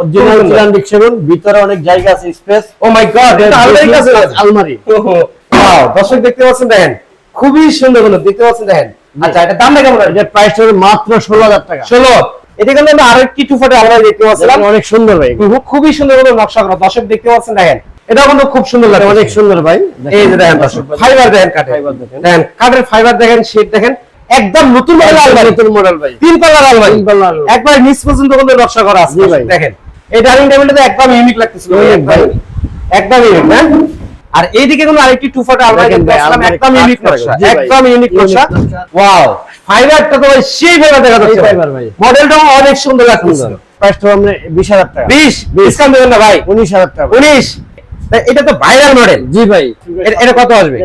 Original ভিতরে অনেক জায়গা আছে স্পেস ও মাই গড এটা আলমারি কাছে। আলমারি। ওহো, wow, দর্শক দেখতে পাচ্ছেন দেখেন খুবই সুন্দরগুলো দেখতে পাচ্ছেন দেখেন। আচ্ছা এটা দামটা কেমন? প্রাইস হবে মাত্র ষোলো হাজার টাকা। ষোলো। এটা কিন্তু আমরা আরেকটি টু ফুটের আলমারি দেখতে পাচ্ছিলাম। অনেক সুন্দর ভাই। খুবই সুন্দর করে নকশা করা। দর্শক দেখতে পাচ্ছেন দেখেন এটা কিন্তু খুব সুন্দর লাগে অনেক সুন্দর ভাই। এই যে দেখেন দর্শক ফাইবার দেখেন কাঠের। ফাইবার দেখেন। দেখেন কাঠের ফাইবার দেখেন শীট দেখেন একদম নতুন মডেল আলমারি। নতুন মডেল ভাই। তিন পাল্লার আলমারি। তিন পাল্লার আলমারি। একবার নিচ পর্যন্ত কিন্তু নকশা করা আছে দেখেন। এই ডাইনিং টেবিলটা একদম ইউনিক লাগতেছিল। একদম ইউনিক না আর এইদিকে কিন্তু আরেকটি টু ফুট আলমারি একদম ইউনিক নকশা একদম ইউনিক নকশা। ওয়াও ফাইবারটা তো ভাই সেই ফাইবার দেখা যাচ্ছে। ফাইবার ভাই। মডেলটা অনেক সুন্দর লাগছে প্রাইস হবে আমরা বিশ হাজার টাকা। 20 ডিসকাউন্ট দেবেন না ভাই। উনিশ হাজার টাকা। ভাই। 19 তা এটা তো ভাইরাল মডেল জি ভাই। এটা কত আসবে?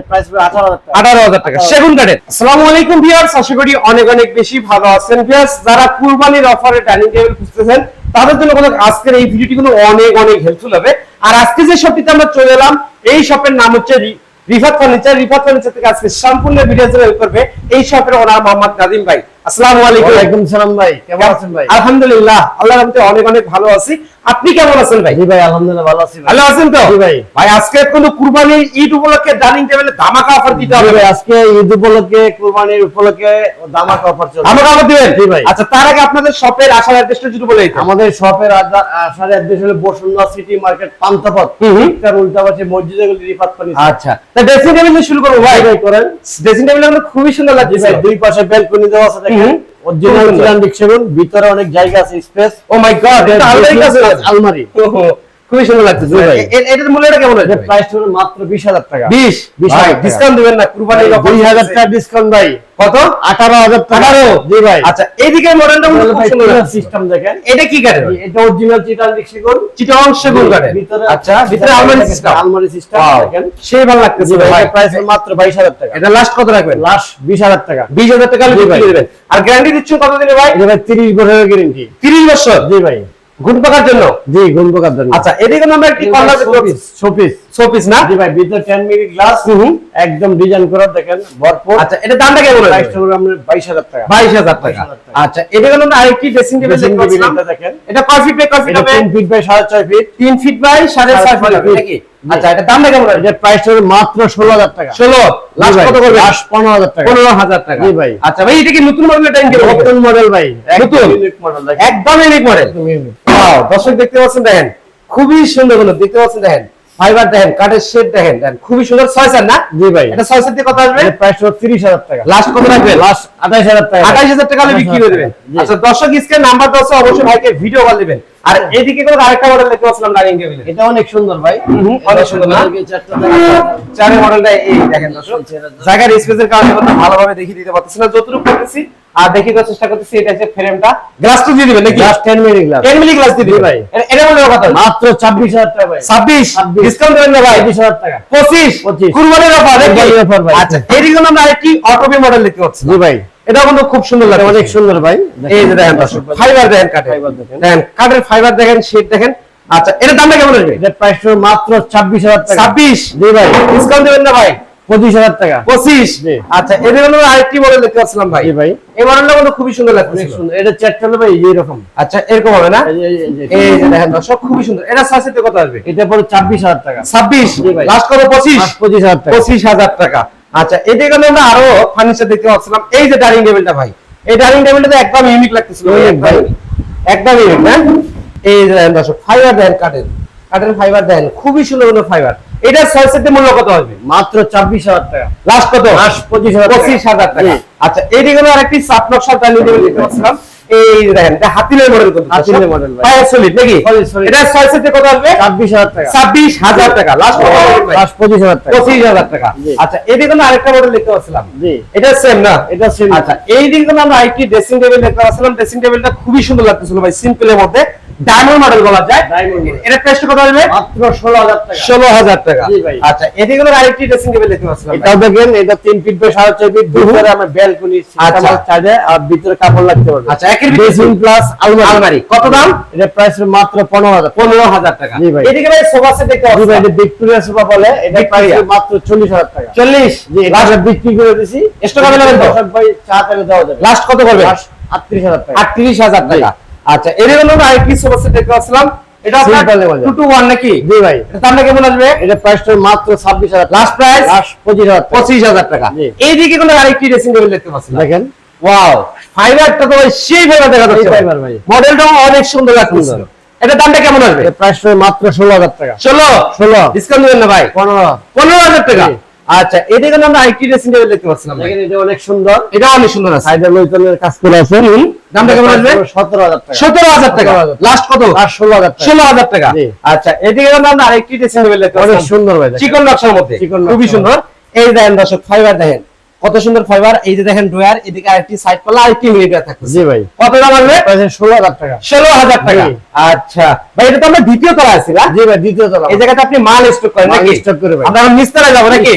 আঠারো হাজার টাকা। সেগুন কাঠের। আসসালামু আলাইকুম ভিউয়ার্স আশা করি অনেক অনেক বেশি ভালো আছেন। ভিউয়ার্স যারা কুরবানির অফারে ডাইনিং টেবিল খুঁজতেছেন তাদের জন্য কোনো আজকের এই ভিডিওটি কিন্তু অনেক অনেক হেল্পফুল হবে। আর আজকে যে শপটিতে আমরা চলে এলাম এই শপের নাম হচ্ছে রি- রিফাত ফার্নিচার। রিফাত ফার্নিচার থেকে আজকে সম্পূর্ণ ভিডিও হেল্প করবে এই শপের ওনার মোহাম্মদ নাদিম ভাই। আসসালামু আলাইকুম। ওয়ালাইকুম সালাম ভাই কেমন আছেন ভাই? আলহামদুলিল্লাহ আল্লাহর রহমতে অনেক অনেক ভালো আছি। আপনি কেমন আছেন ভাই? জি ভাই আলহামদুলিল্লাহ ভালো আছি ভালো আছেন তো? জি ভাই। ভাই আজকে কোনো কুরবানির ঈদ উপলক্ষে ডাইনিং টেবিলে ধামাকা অফার দিতে হবে? ভাই আজকে ঈদ উপলক্ষে কুরবানির উপলক্ষে দামাক অফার চলছে। আমাকে আবার দিবেন? জি ভাই। আচ্ছা তার আগে আপনাদের শপের আসার অ্যাড্রেসটা যদি বলে আমাদের শপের আসার অ্যাড্রেস হলো বসুন্ধরা সিটি মার্কেট পান্তাপথ। তার উল্টা পাশে মসজিদে গেলে রিফাত পানি আচ্ছা তা ড্রেসিং টেবিল শুরু করব ভাই। ভাই করেন। ড্রেসিং টেবিল আমাদের খুবই সুন্দর লাগছে ভাই দুই পাশে ব্যালকনি দেওয়া আছে। অরিজিনাল সেগুন ভিতরে অনেক জায়গা আছে স্পেস ও মাই গড এটা আলমারি কাছে আলমারি? ওহো, খুবই সুন্দর লাগতেছে ভাই। এ- এ- এটার মূল্যটা কেমন আছে প্রাইস হলো মাত্র বিশ হাজার টাকা। 20 বিশ ভাই হাজার টাকা। ডিসকাউন্ট দিবেন না কুরবানির। টাকা ডিসকাউন্ট ভাই। কত? আঠারো হাজার টাকা। 18 জি ভাই। আচ্ছা এইদিকে মডেলটা সিস্টেম দেখেন। এটা কি ভাই? এটা অরিজিনাল চিটান সেগুন চিটাং সেগুন কাঠের আচ্ছা ভিতরে আলমারি সিস্টেম আলমারি সিস্টেম দেখেন। সেই ভালো লাগতেছে ভাই ভাই। প্রাইস মাত্র বাইশ হাজার টাকা। এটা লাস্ট কত রাখবেন? লাস্ট বিশ হাজার টাকা। বিশ হাজার টাকা ভাই। দেবেন আর গ্যারান্টি দিচ্ছেন কত দিনে ভাই? এটা ভাই তিরিশ বছরের গ্যারান্টি তিরিশ বছর? জি ভাই। পাকার জন্য? জি জন্য। আচ্ছা এদিকে আমরা একটি কর্নার শোপিস শোপিস শোপিস না? জি ভাই ভিতরে টেন মিনিট গ্লাস হুম হুম। একদম ডিজাইন করা দেখেন ভরপুর। আচ্ছা এটা দামটা কেমন হলো? আমরা বাইশ হাজার টাকা। বাইশ হাজার টাকা। 22,000 টাকা। আচ্ছা এদিকে আমরা আরেকটি ড্রেসিং টেবিল দেখতে এটা দেখেন। এটা কয় ফিট বাই কয় ফিট হবে? তিন ফিট বাই সাড়ে ছয় ফিট তিন ফিট বাই সাড়ে সাড়ে ছয় ফিট হবে নাকি? আচ্ছা এটা দামটা কেমন প্রাইস হলো মাত্র ষোলো হাজার টাকা। ষোলো। লাস্ট কত করবে লাস্ট পনেরো হাজার টাকা। পনেরো হাজার টাকা। জি ভাই। আচ্ছা ভাই এটা কি নতুন টাইম কেবল নতুন মডেল ভাই। নতুন? মডেল একদম ইউনিক মডেল। ওয়াও দর্শক দেখতে পাচ্ছেন দেখেন খুবই সুন্দরগুলো দেখতে পাচ্ছেন দেখেন ফাইবার দেখেন কাঠের শেড দেখেন দেখেন খুবই সুন্দর ছয় চার না? জি ভাই। এটা ছয় চার দিয়ে কত আসবে? প্রায় প্রাইস হলো তিরিশ হাজার টাকা। লাস্ট কত লাগবে? লাস্ট আঠাইশ হাজার টাকা। আঠাইশ হাজার টাকা আমি বিক্রি করে দেবেন আচ্ছা দর্শক স্ক্রিন নাম্বার দশ অবশ্যই ভাইকে ভিডিও কল দিবেন। আর এদিকে কোনো আরেকটা মডেল দেখতে পাচ্ছিলাম ডাইনিং টেবিলে এটা অনেক সুন্দর ভাই। অনেক সুন্দর না? চারের মডেলটা এই দেখেন জায়গার স্পেসের কারণে ভালোভাবে দেখিয়ে দিতে পারতেছি না। যতটুকু করতেছি আর দেখিয়ে দেওয়ার চেষ্টা করতেছি এটা হচ্ছে ফ্রেমটা গ্লাস তো দিয়ে দিবেন নাকি? Last ten minute glass 10 milli glass দিয়ে দিবেন। ভাই। এটা- এটা মূল্য মাত্র ছাব্বিশ হাজার টাকা ভাই। 26 26 ডিসকাউন্ট না ভাই? পঁচিশ হাজার টাকা। 25 25 কুরবানির অফার। আচ্ছা এদিকে আমরা আরেকটি অটোবি মডেল দেখতে পাচ্ছি। জি ভাই। এটাও কিন্তু খুব সুন্দর লাগে অনেক সুন্দর ভাই। এই যে দেখেন ফাইবার দেখেন কাঠের। ফাইবার দেখেন। দেখেন কাঠের ফাইবার দেখেন দেখেন। আচ্ছা দামটা কেমন আসবে? প্রাইস মাত্র ছাব্বিশ হাজার টাকা। 26 জি ভাই। ডিসকাউন্ট দেবেন না ভাই? পঁচিশ হাজার টাকা। 25 আচ্ছা আরেকটি মডেল দেখতে পাচ্ছিলাম ভাই। জি ভাই। এই মডেলটা কিন্তু খুবই সুন্দর লাগছে সুন্দর। এটা চারটা হলো ভাই আচ্ছা এরকম হবে না? এই যে- দেখেন দর্শক সুন্দর। এটা সাইজে কত আসবে? এটা টাকা। 26 জি ভাই। লাস্ট কত? 25 মাত্র পঁচিশ হাজার টাকা। পঁচিশ হাজার টাকা। আচ্ছা এদিকে আমরা আরও ফার্নিচার দেখতে পাচ্ছিলাম। এই যে ডাইনিং টেবিলটা ভাই এই ডাইনিং টেবিলটা তো একদম ইউনিক লাগতেছিল ভাই। একদম ইউনিক না এই যে দেখেন দর্শক ফাইবার দেন কাঠের কাঠের ফাইবার দেন খুবই সুন্দর সুন্দর ফাইবার এটা সেটের মূল্য কত হবে? মাত্র ছাব্বিশ হাজার টাকা। লাস্ট কত? লাস্ট পঁচিশ হাজার টাকা। আচ্ছা এইদিকে আমরা আরেকটি সাপ নকশা ডাইনিং টেবিল দেখতে পাচ্ছিলাম এই দেখেন এটা হাতিলের মডেল কিন্তু। হাতিলের model ভাই। ফায়ার সলিড নাকি? Solid, solid। এটা ছয় সেটে কত আসবে? ছাব্বিশ হাজার টাকা। লাস্ট টাকা। আচ্ছা এদিকে আরেকটা মডেল দেখতে পাচ্ছিলাম। জি। এটা সেম না? এটা সেম আচ্ছা এই দিকে আমরা ড্রেসিং টেবিল দেখতে পাচ্ছিলাম। ড্রেসিং টেবিলটা খুবই সুন্দর লাগতেছিল ভাই সিম্পলের মধ্যে। ডায়মন্ড মডেল বলা যায়। এটা প্রাইস কত আসবে? মাত্র ষোলো হাজার টাকা। ষোলো হাজার টাকা। জি ভাই। আচ্ছা এদিকে আমরা আরেকটি ড্রেসিং টেবিল দেখতে পাচ্ছিলাম ভাই। এটাও দেখেন এটা তিন ফিট বাই সাড়ে ছয় ফিট ভিতরে আমার ব্যালকনি আচ্ছা। চার্জে আর ভিতরে কাপড় লাগতে পারবে। আচ্ছা একের ড্রেসিং প্লাস আলমারি। আলমারি। কত দাম? এটা প্রাইস মাত্র পনেরো হাজার পনেরো হাজার টাকা। জি ভাই। এদিকে ভাই সোফা সেট দেখতে জি ভাই এটা ভিক্টোরিয়া সোফা বলে এটা প্রাইস মাত্র চল্লিশ হাজার টাকা। চল্লিশ? জি এটা বিক্রি করে দিছি। Stock available তো? ভাই চা পেলে দেওয়া যাবে। লাস্ট কত করবে? আটত্রিশ হাজার টাকা। আটত্রিশ হাজার টাকা। আচ্ছা এর জন্য আরেকটি সোফা সেট দেখতে পাচ্ছিলাম। এটা আপনার Simple 2 টু 1 নাকি? জি ভাই। এটা দামটা কেমন আসবে? এটা প্রাইসটা মাত্র ছাব্বিশ হাজার লাস্ট প্রাইস লাস্ট পঁচিশ হাজার টাকা। এইদিকে কোনো আরেকটি ড্রেসিং টেবিল দেখতে পাচ্ছি দেখেন। ওয়াও ফাইবারটা তো ভাই সেই ফাইবার দেখা যাচ্ছে fiber ভাই। মডেলটাও অনেক সুন্দর লাগছে এটা দামটা কেমন আসবে? এটা প্রাইসটা মাত্র ষোলো হাজার টাকা। ষোলো? ষোলো। ডিসকাউন্ট দিবেন না ভাই? পনেরো। পনেরো হাজার টাকা। আচ্ছা কিন্তু আমরা আইটি ড্রেসিং টেবিল দেখতে পাচ্ছিলাম। দেখেন এটা অনেক সুন্দর। এটা অনেক সুন্দর আছে। সাইডে লোকজনের কাজ করে আছে। দামটা কেমন আসবে? সতেরো হাজার টাকা। সতেরো হাজার টাকা। লাস্ট কত? আর ষোলো হাজার টাকা। ষোলো হাজার টাকা। জি। আচ্ছা এদিকে আমরা আরেকটি ড্রেসিং টেবিল দেখতে অনেক সুন্দর ভাই। চিকন নকশার মধ্যে। খুবই সুন্দর। এই দেখেন দর্শক ফাইবার দেখেন। কত সুন্দর ফাইবার এই যে দেখেন ড্রয়ার এদিকে আরেকটি সাইড পাল্লা আরেকটি মিলিটার থাকতেছে। জি ভাই। কত দাম প্রাইসে ষোলো হাজার টাকা। ষোলো হাজার টাকা। আচ্ছা। ভাই এটা তো আমরা দ্বিতীয় তলা আছি জি ভাই দ্বিতীয় তলা এই জায়গাতে আপনি মাল স্টক করেন নাকি? stock করে ভাই। আমরা এখন নিচতলায় যাব নাকি।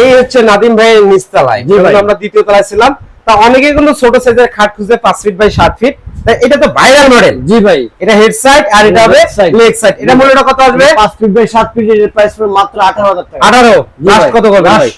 এই হচ্ছে নাদিম ভাইয়ের নিচতলায়। আমরা দ্বিতীয় তলায় ছিলাম তা অনেকে কিন্তু ছোট সাইজের খাট খুঁজে পাঁচ ফিট বাই সাত ফিট এটা তো ভাইরাল মডেল জি ভাই। এটা হেড সাইড আর এটা হবে লেগ সাইড এটা মূল্যটা কত আসবে? পাঁচ ফিট বাই সাত ফিট এর প্রাইস মাত্র আঠারো হাজার টাকা। আঠারো। জি লাস্ট কত করবে ভাই?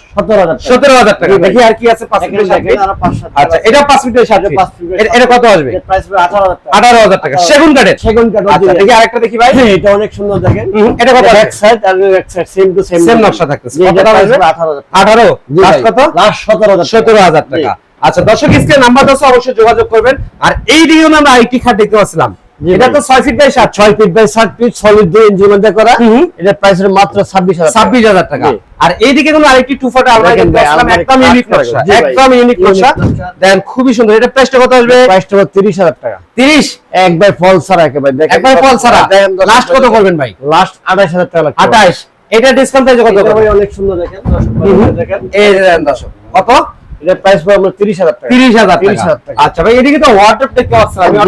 সতেরো হাজার টাকা। দেখি আর কি আছে পাঁচ ফিট বাই সাত দেখেন, ফিট আচ্ছা এটা পাঁচ ফিট বাই সাত এটা ফিট এটা- কত আসবে? এর প্রাইস আঠারো হাজার টাকা। আঠারো হাজার টাকা। সেগুন কাঠের সেগুন কাঠ আচ্ছা দেখি আরেকটা দেখি ভাই। হ্যাঁ, এটা অনেক সুন্দর দেখেন। এটা কত back? Side R back side same to same Same নকশা থাকতেছে। কত আসবে? আঠারো হাজার টাকা। আঠারো? জি লাস্ট কত? লাস্ট সতেরো হাজার সতেরো হাজার টাকা। আচ্ছা দর্শক স্ক্রিন নাম্বার দশ অবশ্যই যোগাযোগ করবেন। আর এই দিকে আমরা আইটি খাট দেখতে পাচ্ছিলাম। এটা তো ছয় ফিট বাই সাত। ছয় ফিট বাই সাত ফিট সলিড ইঞ্চির মধ্যে করা। এটার প্রাইস মাত্র ছাব্বিশ হাজার ছাব্বিশ হাজার টাকা। আর এইদিকে কোনো আরেকটি টু ফাটা দেখেন ভাই, পাচ্ছিলাম আলমারি একদম ইউনিক নকশা। একদম ইউনিক নকশা। দেন খুবই সুন্দর। এটা প্রাইসটা কত আসবে? প্রাইসটা তিরিশ হাজার টাকা। তিরিশ? একবার ফল ছাড়া একেবারে দেখেন। একবার ফল ছাড়া? লাস্ট কত করবেন ভাই? লাস্ট আঠাশ হাজার টাকা লাগবে। আঠাশ এটা ডিসকাউন্ট প্রাইস কত ভাই অনেক সুন্দর দেখেন। দর্শক। দেখেন। এই দেন দর্শক। কত? এটার প্রাইস তিরিশ হাজার টাকা। তিরিশ হাজার 30,000 টাকা। আচ্ছা ভাই এদিকে তো হোয়াটসঅ্যাপ দেখতে পাচ্ছিলাম আমি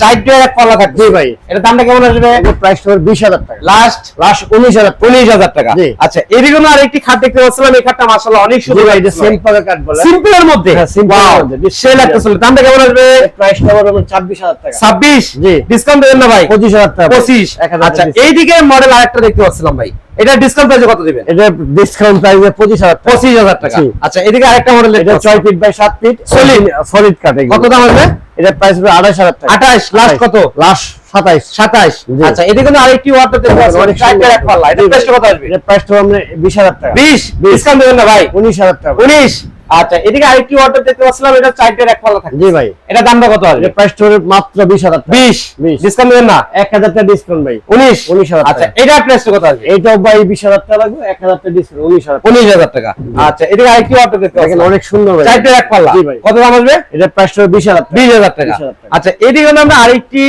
এক জি ভাই। এটা দামটা কেমন আসবে? প্রাইস বিশ হাজার টাকা। লাস্ট লাস্ট উনিশ হাজার উনিশ হাজার টাকা। আচ্ছা এদিকে না আরেকটি খাট দেখতে পাচ্ছিলাম। এই খাটটা মাসাল্লাহ অনেক সুন্দর ভাই এটা লাগতেছিল। সেম পাবে কাঠ বলে। সিম্পল এর মধ্যে? simple এর Wow, মধ্যে। সে লাগতেছিল দামটা কেমন আসবে? প্রাইসটা পাবো ছাব্বিশ হাজার টাকা। ছাব্বিশ? জি। ডিসকাউন্ট দেবেন না ভাই? পঁচিশ হাজার টাকা। পঁচিশ। হাজার আচ্ছা এইদিকে মডেল আরেকটা দেখতে পাচ্ছিলাম ভাই। এটা ডিসকাউন্ট প্রাইসে কত দিবেন? এটা ডিসকাউন্ট প্রাইসে হাজার টাকা। পঁচিশ হাজার টাকা। আচ্ছা এদিকে আরেকটা মডেল এটা এটা ছয় ফিট বাই সাত ফিট Solid। সলিড কাঠ কত দাম আসবে? এটা প্রাইস হবে আঠাশ হাজার টাকা। আঠাশ লাস্ট কত? লাস্ট সাতাইশ সাতাশ। জি। আচ্ছা এটা কিন্তু আরেকটি ওয়াটার দেখতে অনেক অনেক চারটে এক পাল্লা এটা প্রাইসটা কত আসবে? এটা প্রাইসটা আমরা বিশ হাজার টাকা। বিশ? ডিসকাউন্ট দেবেন না ভাই। উনিশ হাজার টাকা। উনিশ? আচ্ছা এদিকে আরেকটি ওয়াটার দেখতে পাচ্ছিলাম এটা চারটে এক পাল্লা থাকে জি ভাই। এটা দামটা কত প্রাইসটা মাত্র বিশ হাজার টাকা। বিশ? বিশ। ডিসকাউন্ট দেবেন না? এক হাজার টাকা ডিসকাউন্ট ভাই। আচ্ছা এটা প্রাইসটা কত আসবে? এইটাও ভাই বিশ হাজার টাকা লাগবে এক হাজার টাকা ডিসকাউন্ট উনিশ হাজার টাকা। উনিশ হাজার টাকা। আচ্ছা এদিকে আরেকটি দেখতে দেখেন অনেক সুন্দর ভাই। চারটে এক পাল্লা। জি ভাই। কত দাম আসবে? এটা বিশ হাজার টাকা। বিশ হাজার টাকা। 20,000 টাকা। আচ্ছা এদিকে আমরা আরেকটি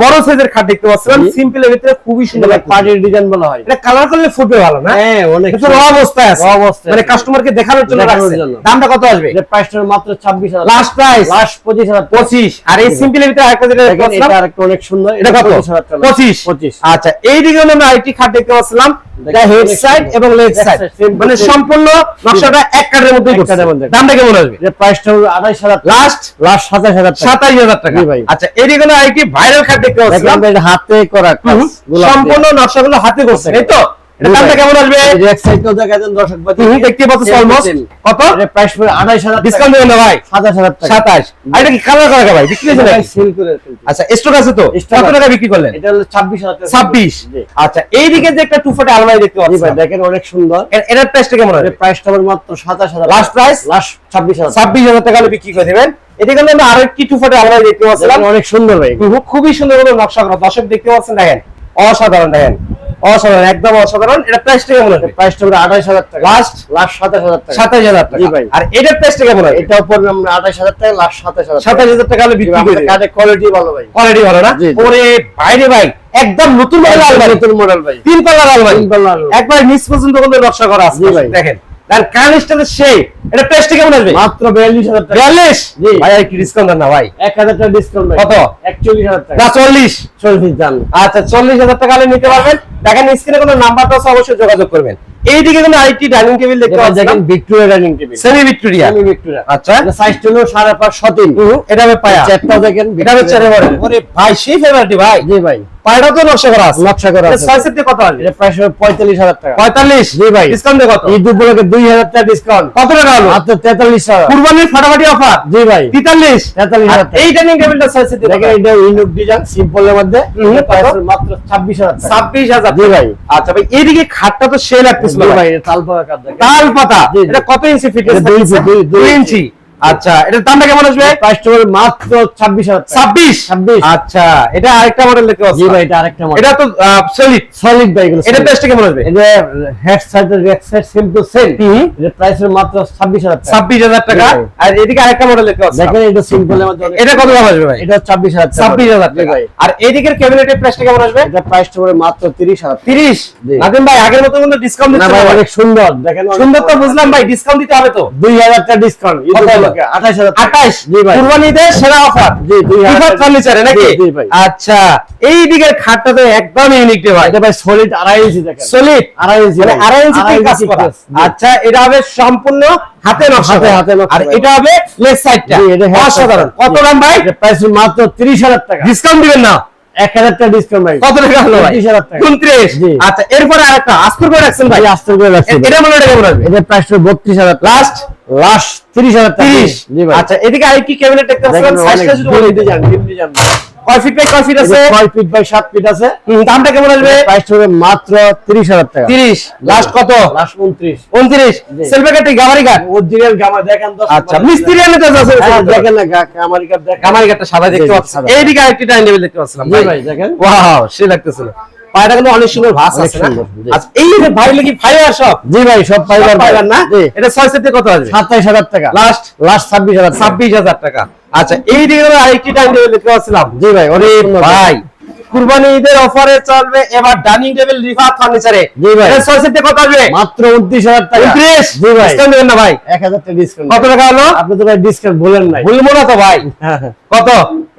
বড় সাইজের খাট দেখতে পাচ্ছিলাম। সিম্পলের ভিতরে খুবই সুন্দর। পার্টির ডিজাইন বলা হয়। এটা কালার করলে ফুটবে ভালো না? হ্যাঁ অনেক কিন্তু র অবস্থায় আছে। raw অবস্থায় মানে কাস্টমারকে দেখানোর জন্য রাখছে। দামটা কত আসবে? এটা প্রাইসটা মাত্র ছাব্বিশ হাজার। লাস্ট প্রাইস লাস্ট পঁচিশ হাজার। টাকা। পঁচিশ। আর এই সিম্পলের ভিতরে আরেকটা যেটা পাচ্ছিলাম, এটা আরেকটা অনেক সুন্দর। এটা কত? পঁচিশ হাজার টাকা। পঁচিশ। পঁচিশ। আচ্ছা এই দিকে আমরা আরেকটি খাট দেখতে পাচ্ছিলাম এটা হেড সাইড এবং লেগ সাইড মানে সম্পূর্ণ নকশাটা এক কাঠের মধ্যে। দামটা কেমন আসবে? এটা প্রাইসটা হবে আঠাইশ হাজার লাস্ট লাস্ট সাতাশ হাজার টাকা। সাতাইশ হাজার টাকা। জি ভাই। আচ্ছা এদিকে আমরা আরেকটি ভাইরাল হাতে করা সম্পূর্ণ নকশাগুলো হাতে করছে। এই তো? দামটা ভাই। কেমন আসবে? দিয়ে। এক সাইডটাও দেখা যান দর্শক বাজি হুম, দেখতে পাচ্ছ অলমোস্ট কত? এটা প্রাইস পড়ে আঠাইশ হাজার ডিসকাউন্ট দেবেন ভাই? সাতাশ হাজার টাকা। সাতাশ। আর এটা কি কালার করা ভাই? বিক্রি হয়েছে নাকি? সেল করে আচ্ছা স্টক আছে তো? কত টাকা বিক্রি করলেন? এটা হলো ছাব্বিশ হাজার টাকা। ছাব্বিশ। জি। আচ্ছা এইদিকে যে একটা টু আলমারি দেখতে জি ভাই দেখেন অনেক সুন্দর। এটার প্রাইসটা কেমন হবে? এর প্রাইসটা মাত্র সাতাশ হাজার লাস্ট প্রাইস লাস্ট টাকা। হলে বিক্রি করে দেবেন। এদিকে আমরা আরেকটি আলমারি দেখতে পাচ্ছিলাম। অনেক সুন্দর ভাই। খুবই সুন্দর নকশা করা। দর্শক দেখতে পাচ্ছেন দেখেন। অসাধারণ দেখেন। অসাধারণ একদম অসাধারণ। এটা প্রাইসটা কেমন আছে প্রাইসটা হবে আঠাইশ হাজার টাকা। লাস্ট লাস্ট সাতাশ হাজার টাকা। সাতাশ হাজার টাকা। জি ভাই। আর এটার প্রাইসটা কেমন আছে এটা উপর আমরা আঠাশ হাজার টাকা লাস্ট সাতাশ হাজার টাকা। সাতাশ হাজার টাকা হলে বিক্রি করে আমাদের কোয়ালিটি ভালো ভাই। কোয়ালিটি ভালো না। ওরে বাইরে ভাই একদম নতুন মডেল আলমারি। নতুন মডেল ভাই। তিন পাল্লার আলমারি। তিন পাল্লার একবার নিচ পর্যন্ত কিন্তু নকশা করা আছে। জি দেখেন তার কানিসটা সেই এটা প্রাইসটা কেমন আসবে? মাত্র বিয়াল্লিশ হাজার টাকা। বিয়াল্লিশ? জি। ভাই আর কি ডিসকাউন্ট দেন না ভাই? এক হাজার টাকা ডিসকাউন্ট কত? একচল্লিশ হাজার টাকা। না চল্লিশ। চল্লিশ জান। আচ্ছা চল্লিশ হাজার টাকা হলে নিতে পারবেন। দেখেন স্ক্রিনে কোনো নাম্বার আছে অবশ্যই যোগাযোগ করবেন। এইদিকে ডাইনিং টেবিল দেখতে দেখেন Victoria dining table semi Victoria আমি ভিক্টোরিয়া আচ্ছা। সাইজ হলো সাড়ে পাঁচ শতিন এটা হবে পায়া। দেখেন এটা হবে বড় ওরে ভাই সেই ফেভারিটি ভাই। জি ভাই। পায়রাও তো নকশা করা আছে। নকশা করা আছে। সেট দিয়ে কত আসবে এটা প্রাইস হবে পঁয়তাল্লিশ হাজার টাকা। পঁয়তাল্লিশ? জি ভাই। ডিসকাউন্ট কত? দুই হাজার টাকা ডিসকাউন্ট কত টাকা হলো তেতাল্লিশ টাকা। কুরবানির ফাটাফাটি অফার জি ভাই। তেতাল্লিশ? 43,000 এই ডাইনিং টেবিলটা ছয় সেট দেখেন এটা ইউনিক ডিজাইন সিম্পলের মধ্যে। প্রাইস মাত্র ছাব্বিশ হাজার টাকা। ছাব্বিশ হাজার জি ভাই। আচ্ছা ভাই এইদিকে খাটটা তো সে লাগতেছিল জি ভাই ভাই এটা তাল পাতা। এটা কত ইঞ্চি ফিটনেস এটা দুই ইঞ্চি, আচ্ছা এটার দামটা কেমন আসবে? প্রাইসটা মাত্র ছাব্বিশ হাজার টাকা। ছাব্বিশ? 26 আচ্ছা এটা আরেকটা মডেল দেখতে পাচ্ছি। জি ভাই এটা আরেকটা মডেল এটা তো সলিড সলিড ভাই এগুলো এটা প্রাইসটা কেমন আসবে? এটা head side back side same to same হুম। এটা প্রাইস মাত্র ছাব্বিশ হাজার টাকা। ছাব্বিশ হাজার টাকা। আর এদিকে আরেকটা মডেল দেখতে পাচ্ছি। দেখেন এটা সিম্পলের মধ্যে এটা কত দাম আসবে ভাই? এটা ছাব্বিশ হাজার টাকা। আর এদিকের ক্যাবিনেটের প্রাইসটা কেমন আসবে? এটা প্রাইসটা হবে মাত্র তিরিশ হাজার টাকা। তিরিশ? জি। নাদিম ভাই আগের মতো কিন্তু ডিসকাউন্ট দিচ্ছে না ভাই। অনেক সুন্দর। দেখেন সুন্দর তো বুঝলাম ভাই ডিসকাউন্ট দিতে হবে তো। দুই হাজার টাকা ডিসকাউন্ট সেরা অফার জি, দুই হাজার। টাকা। ফার্নিচারে নাকি? জি, জি ভাই। আচ্ছা এই দিকের খাটটা তো একদম ইউনিক রে ভাই। এটা ভাই সলিড আড়াই ইঞ্চি দেখেন। সলিড আড়াই ইঞ্চি মানে আড়াই ইঞ্চি কাজ করা। আচ্ছা এটা হবে সম্পূর্ণ হাতে হাতে- হাতে আর এটা হবে লেফট সাইডটা জি, এটা head অসাধারণ। কত দাম ভাই? প্রাইস মাত্র তিরিশ হাজার টাকা। ডিসকাউন্ট দিবেন না? এক হাজার টাকা ডিসকাউন্ট ভাই। কত টাকা হলো ভাই? 29,000 টাকা। 29 জি। আচ্ছা এরপরে আরেকটা আস্তর করে রাখছেন ভাই। ভাই আস্তে করে রাখছি এ- এটা মনে আসবে এটা প্রাইস বত্রিশ হাজার লাস্ট লাস্ট তিরিশ হাজার টাকা। 30 জি ভাই। আচ্ছা এদিকে আরেকটি ক্যাবিনেট দেখতে পাচ্ছেন দেখেন সাইজটা যদি বলে দিতে ডিজাইন ডিজাইন কয় ফিট বাই কয় ফিট আছে? ছয় ফিট বাই সাত ফিট আছে। দামটা কেমন আসবে? প্রাইস হবে মাত্র তিরিশ হাজার টাকা। 30 লাস্ট কত? লাস্ট উনত্রিশ। 29 সেলফে কাটি গামারি কাট অরিজিনাল গামা দেখেন তো আচ্ছা মিস্ত্রি এনে তো আছে। দেখেন না গামারি কাপ দেখেন। গামারি কাটটা সাদা দেখতে জি, জি, পাচ্ছেন এইদিকে আরেকটি টেবিল দেখতে পাচ্ছিলাম ভাই। দেখেন। ওয়াও সে লাগতেছিল। পায়টা কিন্তু অনেক সুন্দর ভাস আছে। আচ্ছা এই যে ভাই লাগি ফাইবার সব জি ভাই সব ফাইবার ফাইবার না? এটা 6 সেটে কত আসবে? সাতাইশ হাজার টাকা। লাস্ট লাস্ট ছাব্বিশ হাজার টাকা। ছাব্বিশ হাজার টাকা। আচ্ছা এই দিকে আরেকটি টাইম দেখতে পাচ্ছিলাম। জি ভাই অনেক ভাই কুরবানি ঈদের অফারে চলবে। এবার ডাইনিং টেবিল রিফাত ফার্নিচারে জি ভাই। 6 কত আসবে? মাত্র উনত্রিশ হাজার টাকা। 29 জি ভাই। ডিসকাউন্ট দেবেন না ভাই। এক হাজার টাকা ডিসকাউন্ট কত টাকা হলো? আপনি তো ভাই ডিসকাউন্ট বলেন নাই। ভুলবো না তো ভাই। হ্যাঁ, হ্যাঁ। কত?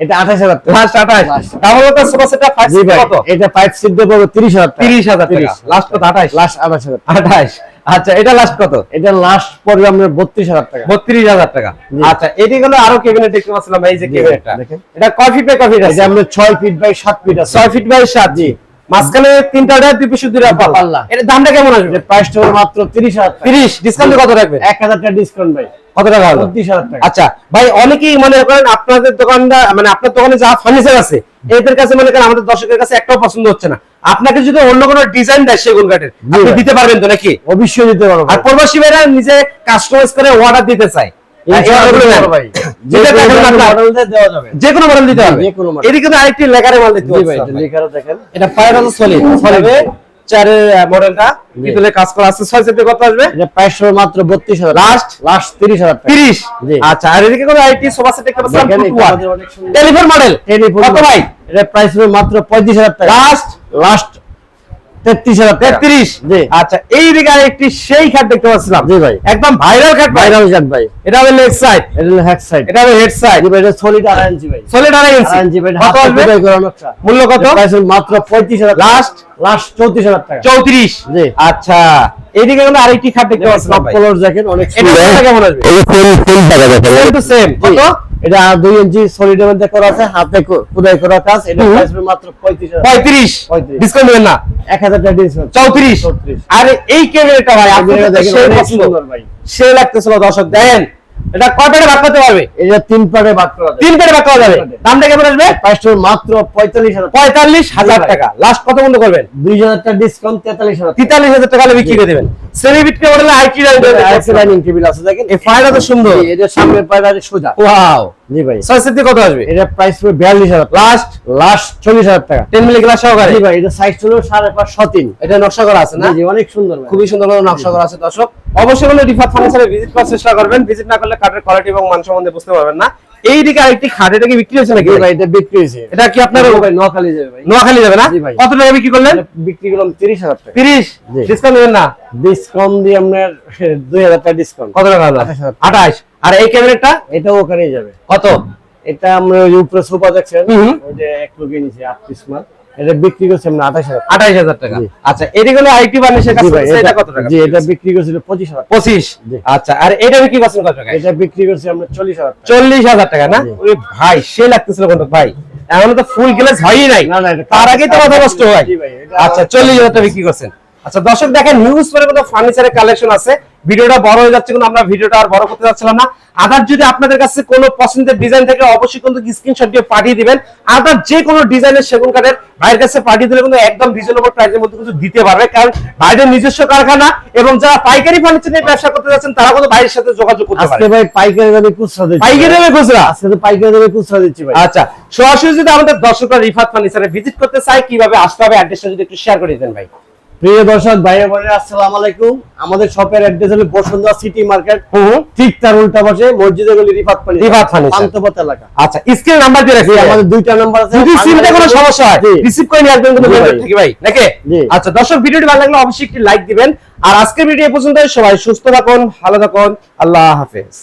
এটা আঠাশ হাজার টাকা। Last 28 Last। তাহলে তো সোফা সেটটা 5 কত? এটা পাইপ সিদ্ধ পড়বে তিরিশ হাজার টাকা। 30000 টাকা। লাস্ট কত 28 লাস্ট আঠাশ হাজার টাকা। 28 আচ্ছা এটা লাস্ট কত? এটা লাস্ট পড়বে আপনার বত্রিশ হাজার টাকা। বত্রিশ হাজার টাকা। আচ্ছা হলো আরও ক্যাবিনেট দেখতে পাচ্ছিলাম এই যে ক্যাবিনেটটা এটা কয় ফিট বাই কয় ফিট আছে? এটা আপনার ছয় ফিট বাই সাত ফিট আছে। ছয় ফিট বাই সাত জি। মাঝখানে তিনটা ডায় দুই পিছু পাল্লা। এটা দামটা কেমন আসবে? প্রাইসটা হবে মাত্র তিরিশ হাজার টাকা। তিরিশ ডিসকাউন্ট কত রাখবেন? এক হাজার টাকা ডিসকাউন্ট ভাই। কত টাকা হলো? বত্রিশ হাজার টাকা। আচ্ছা ভাই অনেকেই মনে করেন আপনাদের দোকানটা মানে আপনার দোকানে যা ফার্নিচার আছে এদের কাছে মনে করেন আমাদের দর্শকের কাছে একটাও পছন্দ হচ্ছে না। আপনাকে যদি অন্য কোনো ডিজাইন দেয় সেগুন কাঠের আপনি দিতে পারবেন তো নাকি? অবশ্যই দিতে পারব আর প্রবাসী ভাইরা নিজে কাস্টমাইজ করে অর্ডার দিতে চায়। ইনশাআল্লাহ দিতে পারব ভাই। যে কোনো মডেল দেওয়া যাবে। যে কোনো মডেল দিতে হবে। যে কোনো model। এদিকে আরেকটি লেকারে মাল দেখতে জি ভাই পাচ্ছি এটা লেখারও দেখেন। এটা পায়রা সলিড সলিড চারের মডেলটা পিতলের কাজ করা আছে। ছয় সেটে কত আসবে? এটা মাত্র বত্রিশ হাজার। Last? লাস্ট তিরিশ হাজার তিরিশ? আচ্ছা আর এদিকে কোনো আইটি সোফা সেট দেখতে পাচ্ছিলাম দেখেন এটা আমাদের অনেক সুন্দর টেলিফোন মডেল টেলিফোন কত ভাই? এটা প্রাইস হবে মাত্র পঁয়ত্রিশ হাজার টাকা। লাস্ট লাস্ট তেত্রিশ হাজার তেত্রিশ? জি। আচ্ছা এই দিকে আরেকটি সেই খাট দেখতে পাচ্ছিলাম। জি ভাই। একদম ভাইরাল খাট ভাইরাল জাত ভাই। এটা হবে লেগ সাইড এটা হলো সাইড এটা হবে হেড সাইড জি ভাই এটা সলিড আড়াই ইঞ্চি ভাই। সলিড আড়াই আড়াই ইঞ্চি ভাই কত আসবে মূল্য কত? মাত্র পঁয়ত্রিশ হাজার লাস্ট লাস্ট চৌত্রিশ হাজার টাকা। চৌত্রিশ? জি। আচ্ছা এইদিকে কোনো আরেকটি খাট দেখতে পাচ্ছিলাম অনেক কেমন আসবে? ফুল ফুল টাকা সেম সেম কত? এটা দুই ইঞ্চি সলিডের মধ্যে করা আছে হাতে খোদাই করা কাজ। এটা প্রাইস হবে মাত্র পঁয়ত্রিশ পঁয়ত্রিশ? 35 ডিসকাউন্ট দেবেন না? এক হাজার টাকা ডিসকাউন্ট চৌত্রিশ। 34 আরে এই ক্যামেরাটা ভাই আপনি ভাই। সে লাগতেছিল দর্শক দেন এটা কয় পেটে ভাগ করতে পারবে? এটা তিন পার্টে ভাগ করা তিন পেটে ভাগ করা যাবে। পেটে। দামটা কেমন আসবে? হবে মাত্র পঁয়তাল্লিশ হাজার। পঁয়তাল্লিশ হাজার। টাকা। লাস্ট কত বন্ধ করবেন? দুই হাজার টাকা ডিসকাউন্ট তেতাল্লিশ হাজার তেতাল্লিশ হাজার টাকা বিক্রি করে দেবেন। সেমি বিক্রি মডেল আইটি ডাইনিং টেবিল আছে দেখেন? এই তো সুন্দর। এটা সামনের পায়রা সোজা। ওয়াও। জি ভাই। ছয় সেট কত আসবে? এটা প্রাইস হবে বিয়াল্লিশ হাজার লাস্ট লাস্ট চল্লিশ হাজার টাকা। টেন মিলি গ্লাস সহকারে? জি ভাই এটা সাইজ ছিল সাড়ে পাঁচ সতিন এটা নকশা করা আছে না? জি, অনেক সুন্দর ভাই। খুবই সুন্দর নকশা করা আছে দর্শক। অবশ্যই বলে রিফাত ফার্নিচারে ভিজিট করার চেষ্টা করবেন। ভিজিট না করলে কাঠের কোয়ালিটি এবং মান সম্বন্ধে বুঝতে পারবেন না। এই দিকে আরেকটি খাট এটা কি বিক্রি হচ্ছে নাকি ভাই এটা বিক্রি হয়েছে। এটা কি আপনার ভাই নোয়াখালী যাবে ভাই। নোয়াখালী যাবে না? কত টাকা বিক্রি করলেন? বিক্রি করলাম তিরিশ হাজার টাকা। তিরিশ? জি। ডিসকাউন্ট দেবেন না? ডিসকাউন্ট দিয়ে আপনার দুই হাজার টাকা ডিসকাউন্ট কত টাকা হলো? 28,000 আঠাশ। আর এই ক্যামেরাটা? এটাও ওখানেই যাবে। কত? এটা আমরা উপরে সোফা দেখছেন ওই যে এক লোকে নিচে আট পিস মাল। এটা বিক্রি করছে আমরা আঠাশ হাজার আঠাশ হাজার টাকা। আচ্ছা এদিকে হলো আইটি বানিশের কাছে এটা এটা কত টাকা? জি এটা বিক্রি করছিল পঁচিশ হাজার। পঁচিশ? আচ্ছা আর এটা বিক্রি করছেন কত টাকা এটা বিক্রি করছি আমরা চল্লিশ হাজার টাকা। চল্লিশ হাজার টাকা না। ওরে ভাই সে লাগতেছিল কোন ভাই। এখনও তো ফুল গ্লাস হয়ই নাই। তার আগেই তো মাথা নষ্ট হয়। আচ্ছা চল্লিশ হাজার টাকা বিক্রি করছেন। আচ্ছা দর্শক দেখেন নিউজ পরে কোনো ফার্নিচারের কালেকশন আছে। ভিডিওটা বড় হয়ে যাচ্ছে কিন্তু আমরা ভিডিওটা আর বড় করতে যাচ্ছিলাম না। আদার যদি আপনাদের কাছে কোনো পছন্দের ডিজাইন থাকে অবশ্যই কিন্তু স্ক্রিনশট দিয়ে পাঠিয়ে দিবেন। আদার যে কোনো ডিজাইনের সেগুন কাঠের ভাইয়ের কাছে পাঠিয়ে দিলে কিন্তু একদম রিজনেবল প্রাইসের মধ্যে কিন্তু দিতে পারবে। কারণ ভাইদের নিজস্ব কারখানা এবং যারা পাইকারি ফার্নিচার নিয়ে ব্যবসা করতে যাচ্ছেন তারা কিন্তু ভাইয়ের সাথে যোগাযোগ করতে আজকে পারে ভাই পাইকারি দামে খুচরা দিচ্ছি পাইকারি দামে খুচরা? আজকে তো পাইকারি দামে খুচরা দিচ্ছি ভাই। আচ্ছা সরাসরি যদি আমাদের দর্শকরা রিফাত ফার্নিচারে ভিজিট করতে চায় কীভাবে আসতে হবে অ্যাড্রেসটা যদি একটু শেয়ার করে দেন ভাই। প্রিয় দর্শক ভাই বোনেরা আসসালামু আলাইকুম। আমাদের শপের অ্যাড্রেস হলো বসুন্ধরা সিটি মার্কেট। ঠিক তার উল্টা পাশে মসজিদে গলি রিফাত পানি রিফাত ফার্নিচার। পান্তপথ এলাকা। আচ্ছা স্ক্রিন নাম্বার দিয়ে রাখি আমাদের দুইটা নাম্বার আছে। যদি সিমটা কোনো সমস্যা হয় রিসিভ করে নিয়ে আসবেন কিন্তু বের ভাই। নাকি। আচ্ছা দর্শক ভিডিওটি ভালো লাগলে অবশ্যই একটি লাইক দিবেন। আর আজকের ভিডিও পর্যন্ত সবাই সুস্থ থাকুন ভালো থাকুন। আল্লাহ হাফেজ।